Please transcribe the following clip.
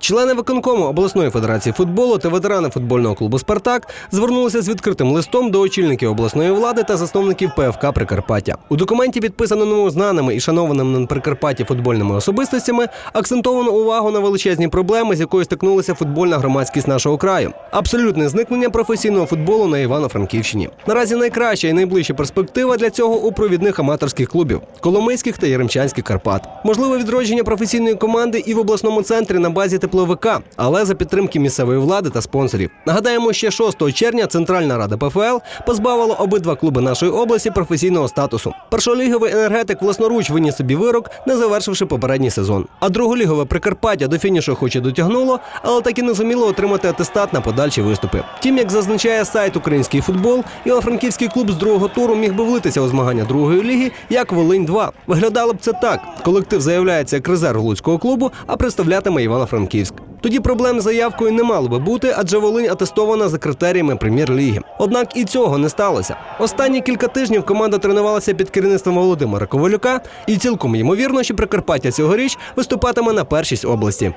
Члени виконкому обласної федерації футболу та ветерани футбольного клубу Спартак звернулися з відкритим листом до очільників обласної влади та засновників ПФК Прикарпаття. У документі, підписаному знаними і шанованими на Прикарпатті футбольними особистостями, акцентовано увагу на величезні проблеми, з якою стикнулася футбольна громадськість нашого краю. Абсолютне зникнення професійного футболу на Івано-Франківщині. Наразі найкраща і найближча перспектива для цього у провідних аматорських клубів Коломийських та Єремчанських Карпат. Можливе відродження професійної команди і в обласному центрі на базі тепловика, але за підтримки місцевої влади та спонсорів. Нагадаємо, ще 6 червня Центральна рада ПФЛ позбавила обидва клуби нашої області професійного статусу. Першоліговий енергетик власноруч виніс собі вирок, не завершивши попередній сезон. А друголігове Прикарпаття до фінішу хоч і дотягнуло, але так і не зуміло отримати атестат на подальші виступи. Втім, як зазначає сайт Український футбол, Івано-Франківський клуб з другого туру міг би влитися у змагання другої ліги, як Волинь 2 Виглядало б це так: колектив заявляється як резерв луцького клубу, а представлятиме Івано-Франківськ. Тоді проблем з заявкою не мало би бути, адже Волинь атестована за критеріями прем'єр-ліги. Однак і цього не сталося. Останні кілька тижнів команда тренувалася під керівництвом Володимира Ковалюка, і цілком ймовірно, що Прикарпаття цьогоріч виступатиме на першість області.